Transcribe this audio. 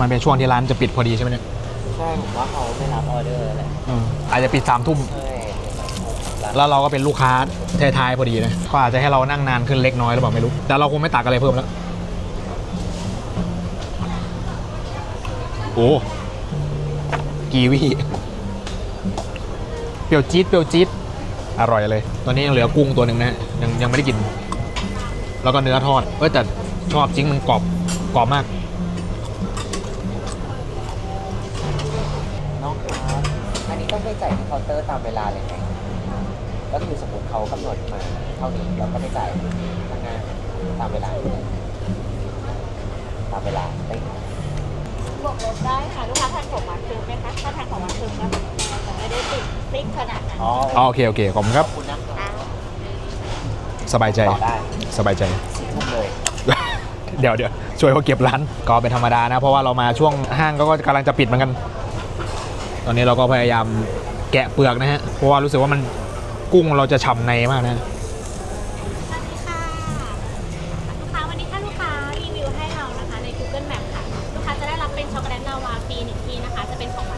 มันเป็นช่วงที่ร้านจะปิดพอดีใช่ไหมเนี่ยใช่ผมว่าเขาไม่รับออเดอร์แหละอืมอาจจะปิดสามทุ่ม ใช่แล้วเราก็เป็นลูกค้าท้ายๆพอดีนะก็อาจจะให้เรานั่งนานขึ้นเล็กน้อยหรือเปล่าไม่รู้ แต่เราคงไม่ตักอะไรเพิ่มแล้ว โอ้กีวีเปรี้ยวจี๊ดเปรี้ยวจี๊ดอร่อยเลย ตอนนี้ยังเหลือกุ้งตัวหนึ่งนะฮะยังยังไม่ได้กิน แล้วก็เนื้อทอดเออแต่ชอบจริงมันกรอบกรอบมาก น้องครับอันนี้ ต้องไปจ่ายที่เคาน์เตอร์ตามเวลาเลยไหมก็คือสมมติเขากำหนดมาเท่านี้เราก็ไปจ่ายข้างหน้าตามเวลาตามเวลาได้บวกลดได้ค่ะลูกค้าทานของหวานเค็มไหมคะถ้าทานของหวานเค็มก็จะไม่ได้ติดฟิกขนาดนั้นอ๋ออ๋อโอเคโอเคขอบคุณครับขอบคุณนะครับอะสบายใจ ต่อได้สบายใจ สี่ทุ่มเลย เดี๋ยวเดี๋ยวช่วยเขาเก็บร้าน ก็เป็นธรรมดานะ เพราะว่าเรามาช่วงห้างก็กำลังจะปิดเหมือนกัน ตอนนี้เราก็พยายามแกะเปลือกนะฮะ เพราะว่ารู้สึกว่ามันกุ้งเราจะฉ่ำในมากนะลูกค้าวันนี้ถ้าลูกค้ารีวิวให้เรานะคะใน Google Map ค่ะ ลูกค้าจะได้รับเป็นช็อกโกแลตลาวารีหนึ่งที่นะคะ จะเป็นของหวาน